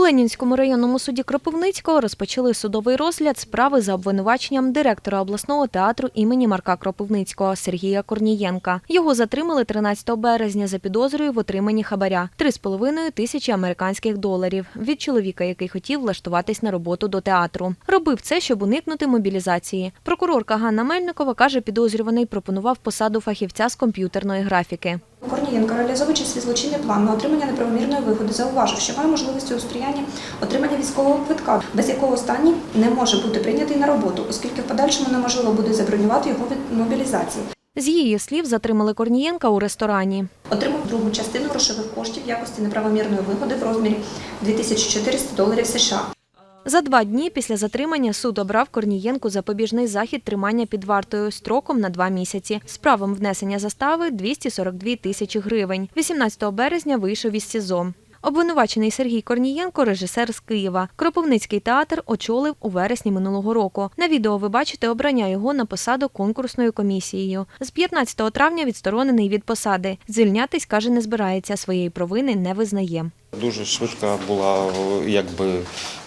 Ленінському районному суді Кропивницького розпочали судовий розгляд справи за обвинуваченням директора обласного театру імені Марка Кропивницького Сергія Корнієнка. Його затримали 13 березня за підозрою в отриманні хабаря 3,5 тисячі американських доларів від чоловіка, який хотів влаштуватись на роботу до театру. Робив це, щоб уникнути мобілізації. Прокурорка Ганна Мельникова каже, підозрюваний пропонував посаду фахівця з комп'ютерної графіки. Корнієнко, реалізовуючи свій злочинний план на отримання неправомірної вигоди, зауважив, що має можливості у сприянні отримання військового квитка, без якого останній не може бути прийнятий на роботу, оскільки в подальшому неможливо буде забронювати його від мобілізації. З її слів затримали Корнієнка у ресторані. Отримав другу частину грошових коштів в якості неправомірної вигоди в розмірі 2400 доларів США. За два дні після затримання суд обрав Корнієнку запобіжний захід тримання під вартою строком на два місяці. З правом внесення застави 242 тисячі гривень. 18 березня вийшов із СІЗО. Обвинувачений Сергій Корнієнко – режисер з Києва. Кропивницький театр очолив у вересні минулого року. На відео ви бачите обрання його на посаду конкурсною комісією. З 15 травня відсторонений від посади. Звільнятись, каже, не збирається, своєї провини не визнає. Дуже швидка була якби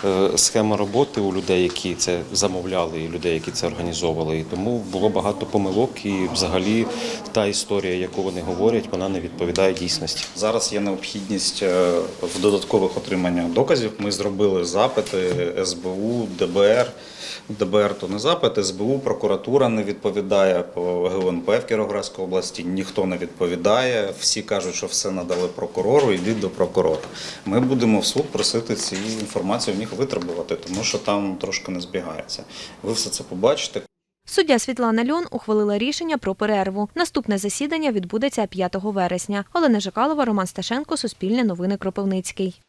е, схема роботи у людей, які це замовляли, і людей, які це організовували. І тому було багато помилок. І взагалі та історія, яку вони говорять, вона не відповідає дійсності. Зараз є необхідність е, в додаткових отримання доказів. Ми зробили запити СБУ, ДБР. ДБР то не запит, СБУ, прокуратура не відповідає по ГУНП в Кіровоградській області. Ніхто не відповідає. Всі кажуть, що все надали прокурору. Йдіть до прокурора. Ми будемо в суд просити ці інформацію в них витребувати, тому що там трошки не збігається. Ви все це побачите. Суддя Світлана Льон ухвалила рішення про перерву. Наступне засідання відбудеться 5 вересня. Олена Жакалова, Роман Сташенко, Суспільне новини Кропивницький.